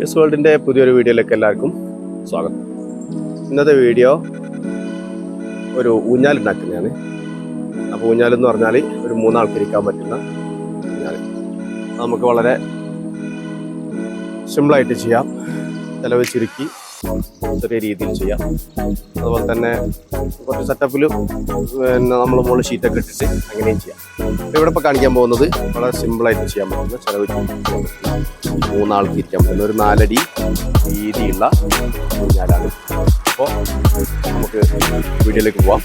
Yes വേൾഡിന്റെ പുതിയൊരു വീഡിയോയിലേക്ക് എല്ലാവർക്കും സ്വാഗതം. ഇന്നത്തെ വീഡിയോ ഒരു ഊഞ്ഞാൽ ഉണ്ടാക്കുന്നതാണ്. അപ്പോൾ ഊഞ്ഞാൽ എന്ന് പറഞ്ഞാൽ ഒരു മൂന്നാൾക്ക് ഇരിക്കാൻ പറ്റുന്ന ഊഞ്ഞാൽ നമുക്ക് വളരെ സിമ്പിളായിട്ട് ചെയ്യാം. ചിലവ് ചുരുക്കി ചെറിയ രീതിയിൽ ചെയ്യാം. അതുപോലെ തന്നെ കുറച്ച് സെറ്റപ്പിലും പിന്നെ നമ്മൾ മുകളിൽ ഷീറ്റൊക്കെ ഇട്ടിട്ട് അങ്ങനെയും ചെയ്യാം. ഇവിടെ ഇപ്പോൾ കാണിക്കാൻ പോകുന്നത് വളരെ സിമ്പിളായിട്ട് ചെയ്യാൻ പറ്റുന്ന ചിലവ് മൂന്നാൾക്ക് ഇരിക്കാൻ പറ്റുന്ന ഒരു നാലടി രീതിയുള്ള ഊഞ്ഞാലാണ്. അപ്പോൾ നമുക്ക് വീഡിയോയിലേക്ക് പോവാം.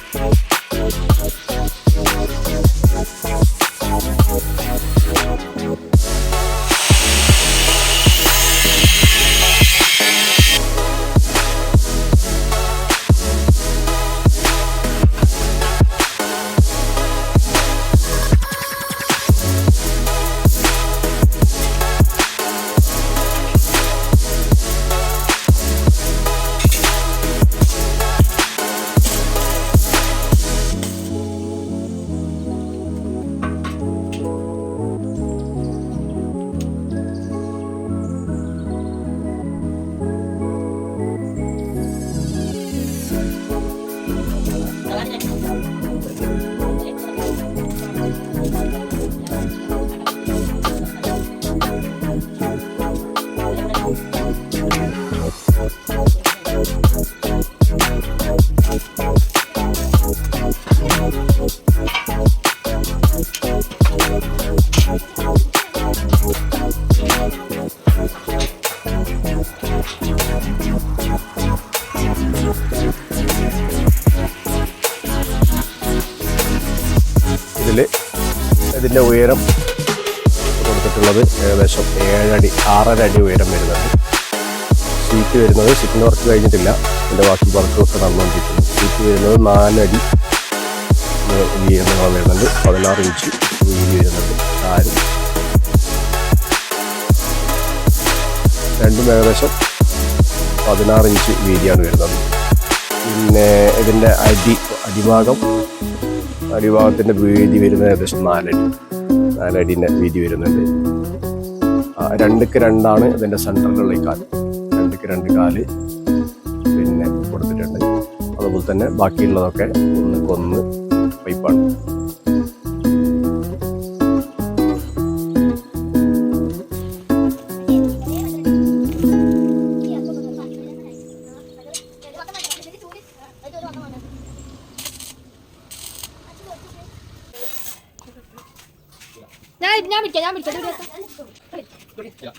ഇതിൽ ഇതിന്റെ ഉയരം കൊടുത്തിട്ടുള്ളത് ഏകദേശം ഏഴടി ആറര അടി ഉയരം വരുന്നത്. സീറ്റ് വരുന്നത് സിറ്റിന് വർക്ക് കഴിഞ്ഞിട്ടില്ല. എന്റെ ബാക്കി വർക്കൊക്കെ നടന്നുകൊണ്ടിരിക്കുന്നു. സീറ്റ് വരുന്നത് നാലടി നീളം വരുന്നുണ്ട് പതിനാറ് ഇഞ്ച് വീതി വരുന്നുണ്ട് ആരും രണ്ടും ഏകദേശം പതിനാറ് ഇഞ്ച് വീതിയാണ് വരുന്നത്. പിന്നെ ഇതിന്റെ അടി അടിഭാഗം അടിഭാഗത്തിന്റെ വീതി വരുന്നത് ഏകദേശം നാലടി നാലടീന്റെ വീതി വരുന്നുണ്ട്. രണ്ടുക്ക് രണ്ടാണ് ഇതിന്റെ സെന്ററിലുള്ള കാൽ. രണ്ടുക്ക് രണ്ട് കാൽ പിന്നെ കൊടുത്തിട്ടുണ്ട്. അതുപോലെ തന്നെ ബാക്കിയുള്ളതൊക്കെ ഒന്ന് കൊന്ന് പൈപ്പാണ്. ഞാൻ ഞാൻ പിടിക്കാം ഞാൻ പിടിക്കാം.